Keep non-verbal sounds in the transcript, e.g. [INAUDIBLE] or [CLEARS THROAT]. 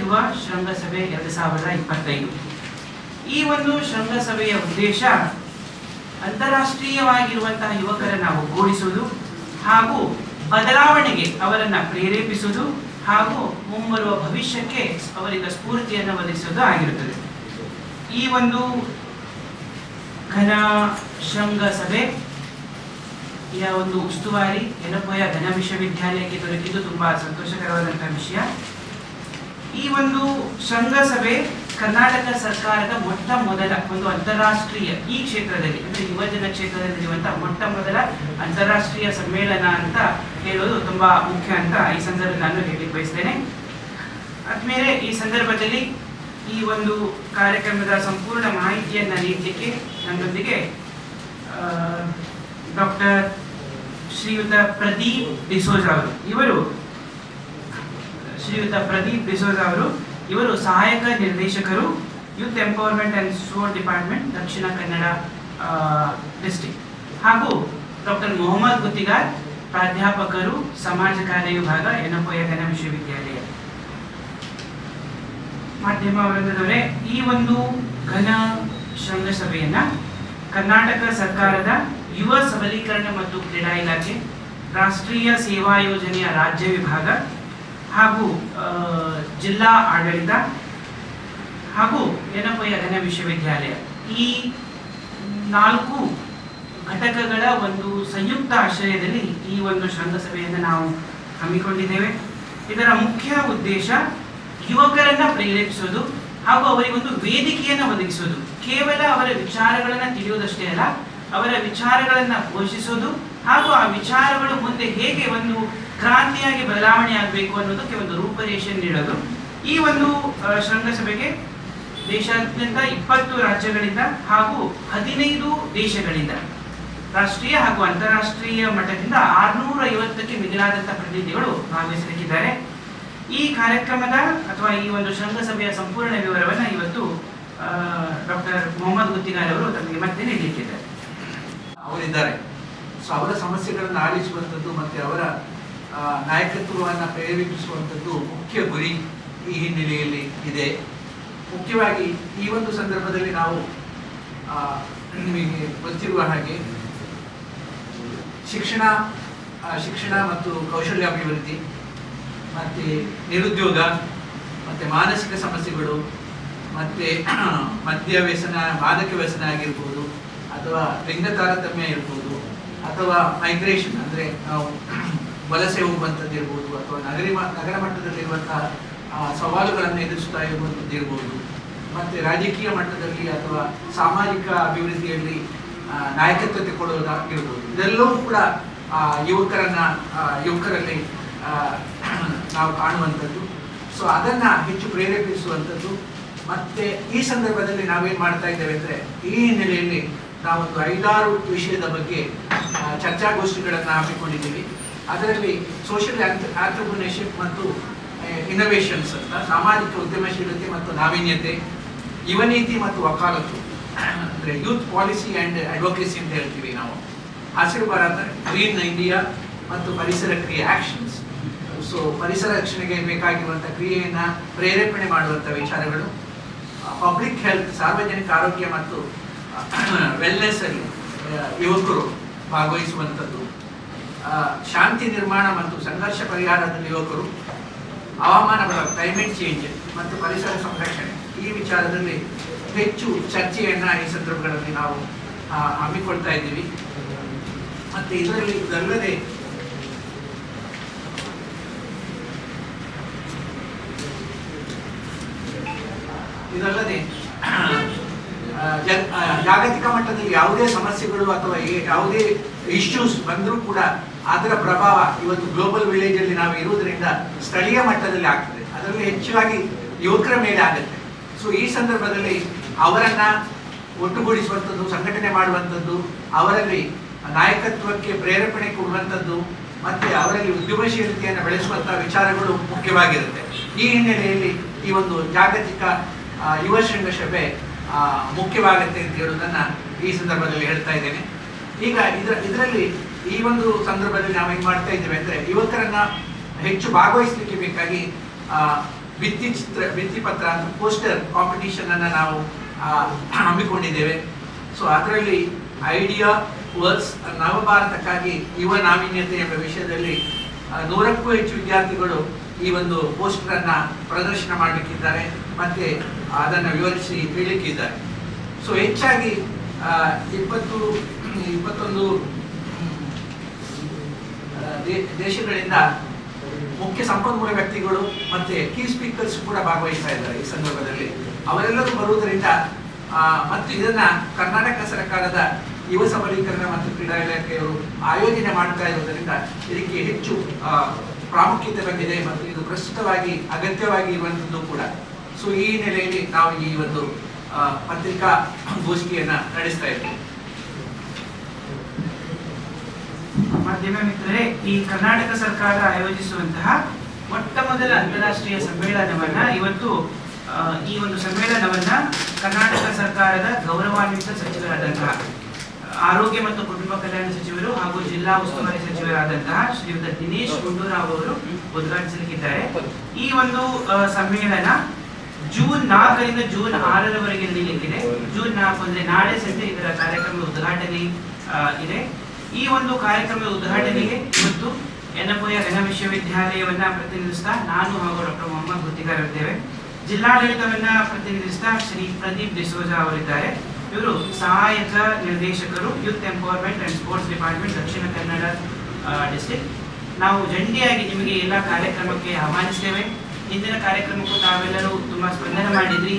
ಯುವ ಶೃಂಗಸಭೆ ಎರಡು ಸಾವಿರದ ಇಪ್ಪತ್ತೈದು. ಈ ಒಂದು ಶೃಂಗಸಭೆಯ ಉದ್ದೇಶ ಅಂತಾರಾಷ್ಟ್ರೀಯವಾಗಿರುವಂತಹ ಯುವಕರನ್ನು ಒಗ್ಗೂಡಿಸುವುದು ಹಾಗೂ ಬದಲಾವಣೆಗೆ ಅವರನ್ನು ಪ್ರೇರೇಪಿಸುವುದು ಹಾಗೂ ಮುಂಬರುವ ಭವಿಷ್ಯಕ್ಕೆ ಅವರಿಗೆ ಸ್ಫೂರ್ತಿಯನ್ನು ಒದಗಿಸುವುದು ಆಗಿರುತ್ತದೆ. ಈ ಒಂದು ಘನ ಶೃಂಗಸಭೆ ಯ ಒಂದು ಉಸ್ತುವಾರಿ ಯಲಪೋಯ ಘನ ವಿಶ್ವವಿದ್ಯಾಲಯಕ್ಕೆ ದೊರಕಿದ್ದು ತುಂಬಾ ಸಂತೋಷಕರವಾದಂತಹ ವಿಷಯ. ಈ ಒಂದು ಶೃಂಗಸಭೆ ಕರ್ನಾಟಕ ಸರ್ಕಾರದ ಮೊಟ್ಟ ಮೊದಲ ಒಂದು ಅಂತಾರಾಷ್ಟ್ರೀಯ ಈ ಕ್ಷೇತ್ರದಲ್ಲಿ, ಅಂದ್ರೆ ಯುವಜನ ಕ್ಷೇತ್ರದಲ್ಲಿ ಇರುವಂತಹ ಮೊಟ್ಟ ಮೊದಲ ಅಂತಾರಾಷ್ಟ್ರೀಯ ಸಮ್ಮೇಳನ ಅಂತ ಹೇಳೋದು ತುಂಬಾ ಮುಖ್ಯ ಅಂತ ಈ ಸಂದರ್ಭ ನಾನು ಹೇಳಲಿಕ್ಕೆ ಬಯಸ್ತೇನೆ. ಆದ್ಮೇಲೆ ಈ ಸಂದರ್ಭದಲ್ಲಿ ಈ ಒಂದು ಕಾರ್ಯಕ್ರಮದ ಸಂಪೂರ್ಣ ಮಾಹಿತಿಯನ್ನ ನೀಡಲಿಕ್ಕೆ ನನ್ನೊಂದಿಗೆ ಡಾಕ್ಟರ್ ಶ್ರೀಯುತ ಪ್ರದೀಪ್ ಡಿಸೋಜಾ ಅವರು. ಇವರು ಶ್ರೀಯುತ ಪ್ರದೀಪ್ ಬಿಸೋಜ ಅವರು. ಇವರು ಸಹಾಯಕ ನಿರ್ದೇಶಕರು, youth empowerment and sport department, Dakshina Kannada district ಹಾಗೂ ಡಾಕ್ಟರ್ ಮೊಹಮ್ಮದ್ ಗುತ್ತಿಗಾರ್, ಪ್ರಾಧ್ಯಾಪಕರು, ಸಮಾಜ ಕಾರ್ಯ ವಿಭಾಗ ಯನಪೋಯ ಕನ್ನಡ ವಿಶ್ವವಿದ್ಯಾಲಯ. ಮಾಧ್ಯಮ ವೃಂದದವರೇ ಈ ಒಂದು ಘನ ಶೃಂಗಸಭೆಯನ್ನ ಕರ್ನಾಟಕ ಸರ್ಕಾರದ ಯುವ ಸಬಲೀಕರಣ ಮತ್ತು ಕ್ರೀಡಾ ಇಲಾಖೆ, ರಾಷ್ಟ್ರೀಯ ಸೇವಾ ಯೋಜನೆಯ ರಾಜ್ಯ ವಿಭಾಗ ಹಾಗೂ ಜಿಲ್ಲಾ ಆಡಳಿತ ಹಾಗೂ ಯನಪಯ್ಯ ಅಧ್ಯಯನ ವಿಶ್ವವಿದ್ಯಾಲಯ. ಈ ನಾಲ್ಕು ಘಟಕಗಳ ಒಂದು ಸಂಯುಕ್ತ ಆಶ್ರಯದಲ್ಲಿ ಈ ಒಂದು ಶೃಂಗಸಭೆಯನ್ನು ನಾವು ಹಮ್ಮಿಕೊಂಡಿದ್ದೇವೆ. ಇದರ ಮುಖ್ಯ ಉದ್ದೇಶ ಯುವಕರನ್ನ ಪ್ರೇರೇಪಿಸೋದು ಹಾಗೂ ಅವರಿಗೊಂದು ವೇದಿಕೆಯನ್ನು ಒದಗಿಸೋದು. ಕೇವಲ ಅವರ ವಿಚಾರಗಳನ್ನ ತಿಳಿಯೋದಷ್ಟೇ ಅಲ್ಲ, ಅವರ ವಿಚಾರಗಳನ್ನ ಘೋಷಿಸೋದು ಹಾಗೂ ಆ ವಿಚಾರಗಳು ಮುಂದೆ ಹೇಗೆ ಒಂದು ಕ್ರಾಂತಿಯಾಗಿ ಬದಲಾವಣೆ ಆಗಬೇಕು ಅನ್ನೋದಕ್ಕೆ ಒಂದು ರೂಪರೇಷೆ ನೀಡೋದು. ಈ ಒಂದು ಶೃಂಗಸಭೆಗೆ ದೇಶಾದ್ಯಂತ ಇಪ್ಪತ್ತು ರಾಜ್ಯಗಳಿಂದ ಹಾಗೂ ಹದಿನೈದು ದೇಶಗಳಿಂದ ರಾಷ್ಟ್ರೀಯ ಹಾಗೂ ಅಂತಾರಾಷ್ಟ್ರೀಯ ಮಟ್ಟದಿಂದ ಆರ್ನೂರ ಐವತ್ತಕ್ಕೆ ಮಿಗಿಲಾದಂತಹ ಪ್ರತಿನಿಧಿಗಳು ಭಾಗವಹಿಸಲಿಕ್ಕಿದ್ದಾರೆ. ಈ ಕಾರ್ಯಕ್ರಮದ ಅಥವಾ ಈ ಒಂದು ಶೃಂಗಸಭೆಯ ಸಂಪೂರ್ಣ ವಿವರವನ್ನು ಇವತ್ತು ಡಾಕ್ಟರ್ ಮೊಹಮ್ಮದ್ ಗುತ್ತಿಗಾರ್ ಅವರು ತಮಗೆ ಮತ್ತೆ ನೀಡಲಿಕ್ಕಿದ್ದಾರೆ. ಅವರಿದ್ದಾರೆ. ಸೊ ಅವರ ಸಮಸ್ಯೆಗಳನ್ನು ಆಲಿಸುವಂಥದ್ದು ಮತ್ತೆ ಅವರ ನಾಯಕತ್ವವನ್ನು ಪ್ರೇರೇಪಿಸುವಂಥದ್ದು ಮುಖ್ಯ ಗುರಿ ಈ ಹಿನ್ನೆಲೆಯಲ್ಲಿ ಇದೆ. ಮುಖ್ಯವಾಗಿ ಈ ಒಂದು ಸಂದರ್ಭದಲ್ಲಿ ನಾವು ನಿಮಗೆ ಗೊತ್ತಿರುವ ಹಾಗೆ ಶಿಕ್ಷಣ ಶಿಕ್ಷಣ ಮತ್ತು ಕೌಶಲ್ಯಾಭಿವೃದ್ಧಿ, ಮತ್ತು ನಿರುದ್ಯೋಗ, ಮತ್ತು ಮಾನಸಿಕ ಸಮಸ್ಯೆಗಳು, ಮತ್ತು [CLEARS THROAT] ಮದ್ಯ ವ್ಯಸನ, ಮಾದಕ ವ್ಯಸನ ಆಗಿರ್ಬೋದು, ಅಥವಾ ಲಿಂಗ ತಾರತಮ್ಯ ಇರ್ಬೋದು ಅಥವಾ ಮೈಗ್ರೇಷನ್ ಅಂದರೆ ನಾವು ವಲಸೆ ಹೋಗುವಂಥದ್ದಿರ್ಬೋದು ಅಥವಾ ನಗರಿ ನಗರ ಮಟ್ಟದಲ್ಲಿರುವಂತಹ ಸವಾಲುಗಳನ್ನು ಎದುರಿಸ್ತಾ ಇರುವಂಥದ್ದಿರ್ಬೋದು. ಮತ್ತು ರಾಜಕೀಯ ಮಟ್ಟದಲ್ಲಿ ಅಥವಾ ಸಾಮಾಜಿಕ ಅಭಿವೃದ್ಧಿಯಲ್ಲಿ ನಾಯಕತ್ವ ತೆಗೊಳ್ಳೋದಾಗಿರ್ಬೋದು ಇದೆಲ್ಲವೂ ಕೂಡ ಯುವಕರನ್ನ ಯುವಕರಲ್ಲಿ ನಾವು ಕಾಣುವಂಥದ್ದು. ಸೊ ಅದನ್ನ ಹೆಚ್ಚು ಪ್ರೇರೇಪಿಸುವಂಥದ್ದು. ಮತ್ತೆ ಈ ಸಂದರ್ಭದಲ್ಲಿ ನಾವೇನು ಮಾಡ್ತಾ ಇದ್ದೇವೆ ಅಂದ್ರೆ, ಈ ಹಿನ್ನೆಲೆಯಲ್ಲಿ ನಾವೊಂದು ಐದಾರು ವಿಷಯದ ಬಗ್ಗೆ ಚರ್ಚಾಗೋಷ್ಠಿಗಳನ್ನು ಹಮ್ಮಿಕೊಂಡಿದ್ದೀವಿ. ಅದರಲ್ಲಿ ಸೋಷಿಯಲ್ ಆಂಟ್ರಪ್ರಿನರ್ಶಿಪ್ ಮತ್ತು ಇನ್ನೋವೇಷನ್ಸ್ ಅಂತ, ಸಾಮಾಜಿಕ ಉದ್ಯಮಶೀಲತೆ ಮತ್ತು ನಾವೀನ್ಯತೆ, ಯುವನೀತಿ ಮತ್ತು ವಕಾಲತ್ತು, ಅಂದರೆ ಯೂತ್ ಪಾಲಿಸಿ ಆ್ಯಂಡ್ ಅಡ್ವೊಕೇಸಿ ಅಂತ ಹೇಳ್ತೀವಿ ನಾವು. ಹಸಿರು ಭಾರತ ಗ್ರೀನ್ ಇಂಡಿಯಾ ಮತ್ತು ಪರಿಸರ ಕ್ರಿಯೆ ಆ್ಯಕ್ಷನ್ಸ್ ಸೊ ಪರಿಸರ ರಕ್ಷಣೆಗೆ ಬೇಕಾಗಿರುವಂಥ ಕ್ರಿಯೆಯನ್ನು ಪ್ರೇರೇಪಣೆ ಮಾಡುವಂಥ ವಿಚಾರಗಳು. ಪಬ್ಲಿಕ್ ಹೆಲ್ತ್ ಸಾರ್ವಜನಿಕ ಆರೋಗ್ಯ ಮತ್ತು ವೆಲ್ನೆಸ್ ಅಲ್ಲಿ ಯುವಕರು ಭಾಗವಹಿಸುವಂಥದ್ದು. ಶಾಂತಿ ನಿರ್ಮಾಣ ಮತ್ತು ಸಂಘರ್ಷ ಪರಿಹಾರದಲ್ಲಿ ಯುವಕರು ಹವಾಮಾನ ಕ್ಲೈಮೇಟ್ ಚೇಂಜ್ ಮತ್ತು ಪರಿಸರ ಸಂರಕ್ಷಣೆ ಈ ವಿಚಾರದಲ್ಲಿ ಹೆಚ್ಚು ಚರ್ಚೆಯನ್ನ ಈ ಸಂದರ್ಭಗಳಲ್ಲಿ ನಾವು ಹಮ್ಮಿಕೊಳ್ತಾ ಇದ್ದೀವಿ. ಮತ್ತೆ ಇದರಲ್ಲಿ ಇದಲ್ಲದೆ ಇದಲ್ಲದೆ ಜಾಗತಿಕ ಮಟ್ಟದಲ್ಲಿ ಯಾವುದೇ ಸಮಸ್ಯೆಗಳು ಅಥವಾ ಯಾವುದೇ ಇಶ್ಯೂಸ್ ಬಂದರೂ ಕೂಡ ಅದರ ಪ್ರಭಾವ ಇವತ್ತು ಗ್ಲೋಬಲ್ ವಿಲೇಜ್ ಅಲ್ಲಿ ನಾವು ಇರುವುದರಿಂದ ಸ್ಥಳೀಯ ಮಟ್ಟದಲ್ಲಿ ಆಗ್ತದೆ. ಅದರಲ್ಲಿ ಹೆಚ್ಚಾಗಿ ಯುವಕರ ಮೇಲೆ ಆಗುತ್ತೆ. ಸೊ ಈ ಸಂದರ್ಭದಲ್ಲಿ ಅವರನ್ನ ಒಟ್ಟುಗೂಡಿಸುವಂಥದ್ದು, ಸಂಘಟನೆ ಮಾಡುವಂಥದ್ದು, ಅವರಲ್ಲಿ ನಾಯಕತ್ವಕ್ಕೆ ಪ್ರೇರೇಪಣೆ ಕೊಡುವಂಥದ್ದು, ಮತ್ತೆ ಅವರಲ್ಲಿ ಉದ್ಯಮಶೀಲತೆಯನ್ನು ಬೆಳೆಸುವಂತಹ ವಿಚಾರಗಳು ಮುಖ್ಯವಾಗಿರುತ್ತೆ. ಈ ಹಿನ್ನೆಲೆಯಲ್ಲಿ ಈ ಒಂದು ಜಾಗತಿಕ ಯುವ ಶೃಂಗಸಭೆ ಮುಖ್ಯವಾಗುತ್ತೆ ಅಂತ ಹೇಳುವುದನ್ನ ಈ ಸಂದರ್ಭದಲ್ಲಿ ಹೇಳ್ತಾ ಇದ್ದೇನೆ. ಈಗ ಇದರ, ಇದರಲ್ಲಿ ಈ ಒಂದು ಸಂದರ್ಭದಲ್ಲಿ ನಾವು ಏನು ಮಾಡ್ತಾ ಇದ್ದೇವೆ ಅಂದ್ರೆ ಯುವಕರನ್ನ ಹೆಚ್ಚು ಭಾಗವಹಿಸಲಿಕ್ಕೆ ಬೇಕಾಗಿ ಭಿತ್ತಿ ಚಿತ್ರ, ಭಿತ್ತಿ ಪತ್ರ ಅಂತ ಪೋಸ್ಟರ್ ಕಾಂಪಿಟೇಷನ್ ಅನ್ನ ನಾವು ಹಮ್ಮಿಕೊಂಡಿದ್ದೇವೆ. ಸೊ ಅದರಲ್ಲಿ ಐಡಿಯಾ ವರ್ಕ್ಸ್ ನವಭಾರತಕ್ಕಾಗಿ ಯುವ ನಾವೀನ್ಯತೆ ಎಂಬ ವಿಷಯದಲ್ಲಿ ನೂರಕ್ಕೂ ಹೆಚ್ಚು ವಿದ್ಯಾರ್ಥಿಗಳು ಈ ಒಂದು ಪೋಸ್ಟರ್ ಅನ್ನ ಪ್ರದರ್ಶನ ಮಾಡಲಿಕ್ಕಿದ್ದಾರೆ. ಮತ್ತೆ ಅದನ್ನು ವಿವರಿಸಿ ಹೇಳಲಿಕ್ಕಿದ್ದಾರೆ ಸೊ ಹೆಚ್ಚಾಗಿ ಇಪ್ಪತ್ತು, ಇಪ್ಪತ್ತೊಂದು ದೇಶಗಳಿಂದ ಮುಖ್ಯ ಸಂಪನ್ಮೂಲ ವ್ಯಕ್ತಿಗಳು ಮತ್ತೆ ಕೀ ಸ್ಪೀಕರ್ಸ್ ಕೂಡ ಭಾಗವಹಿಸ್ತಾ ಇದ್ದಾರೆ ಈ ಸಂದರ್ಭದಲ್ಲಿ. ಅವರೆಲ್ಲರೂ ಬರುವುದರಿಂದ ಮತ್ತು ಇದನ್ನ ಕರ್ನಾಟಕ ಸರ್ಕಾರದ ಯುವ ಸಬಲೀಕರಣ ಮತ್ತು ಕ್ರೀಡಾ ಇಲಾಖೆಯವರು ಆಯೋಜನೆ ಮಾಡ್ತಾ ಇರುವುದರಿಂದ ಇದಕ್ಕೆ ಹೆಚ್ಚು ಪ್ರಾಮುಖ್ಯತೆ ಬಂದಿದೆ ಮತ್ತು ಇದು ಪ್ರಸ್ತುತವಾಗಿ ಅಗತ್ಯವಾಗಿ ಇರುವಂಥದ್ದು ಕೂಡ. ಸೊ ಈ ನೆಲೆಯಲ್ಲಿ ನಾವು ಈ ಒಂದು ಪತ್ರಿಕಾ ಗೋಷ್ಠಿಯನ್ನ ನಡೆಸ್ತಾ ಇದ್ದೇವೆ ಮಾಧ್ಯಮ ಮಿತ್ರರೇ, ಈ ಕರ್ನಾಟಕ ಸರ್ಕಾರ ಆಯೋಜಿಸುವಂತಹ ಮೊಟ್ಟ ಮೊದಲ ಅಂತಾರಾಷ್ಟ್ರೀಯ ಸಮ್ಮೇಳನವನ್ನ ಇವತ್ತು ಈ ಒಂದು ಸಮ್ಮೇಳನವನ್ನ ಕರ್ನಾಟಕ ಸರ್ಕಾರದ ಗೌರವಾನ್ವಿತ ಸಚಿವರಾದಂತಹ ಆರೋಗ್ಯ ಮತ್ತು ಕುಟುಂಬ ಕಲ್ಯಾಣ ಸಚಿವರು ಹಾಗೂ ಜಿಲ್ಲಾ ಉಸ್ತುವಾರಿ ಸಚಿವರಾದಂತಹ ಶ್ರೀಯುತ ದಿನೇಶ್ ಗುಂಡೂರಾವ್ ಅವರು ಉದ್ಘಾಟಿಸಲಿಕ್ಕಿದ್ದಾರೆ. ಈ ಒಂದು ಸಮ್ಮೇಳನ ಜೂನ್ ನಾಲ್ಕರಿಂದ ಜೂನ್ ಆರರವರೆಗೆ ನಡೆಯಲಿದೆ ಜೂನ್ ನಾಲ್ಕು ಅಂದ್ರೆ ನಾಳೆ ಸಂಜೆ ಇದರ ಕಾರ್ಯಕ್ರಮ ಉದ್ಘಾಟನೆ ಇದೆ. ಈ ಒಂದು ಕಾರ್ಯಕ್ರಮದ ಉದ್ಘಾಟನೆಗೆ ಇವತ್ತು ಎನ್ನಪೋಯ ಘನ ವಿಶ್ವವಿದ್ಯಾಲಯವನ್ನ ಪ್ರತಿನಿಧಿಸ್ತಾ ನಾನು ಹಾಗೂ ಡಾಕ್ಟರ್ ಮೊಹಮ್ಮದ್ ಗುತ್ತಿಗಾರ್ ಇದ್ದೇವೆ ಜಿಲ್ಲಾಡಳಿತವನ್ನ ಪ್ರತಿನಿಧಿಸ್ತಾ ಶ್ರೀ ಪ್ರದೀಪ್ ಡಿಸೋಜ ಅವರಿದ್ದಾರೆ. ಇವರು ಸಹಾಯಕ ನಿರ್ದೇಶಕರು, youth empowerment and sports department Dakshina Kannada district. ನಾವು ಜಂಟಿಯಾಗಿ ನಿಮಗೆ ಎಲ್ಲ ಕಾರ್ಯಕ್ರಮಕ್ಕೆ ಆಹ್ವಾನಿಸ್ತೇವೆ. ಇಂದಿನ ಕಾರ್ಯಕ್ರಮಕ್ಕೂ ತಾವೆಲ್ಲರೂ ತುಂಬಾ ಸ್ಪಂದನೆ ಮಾಡಿದ್ರಿ.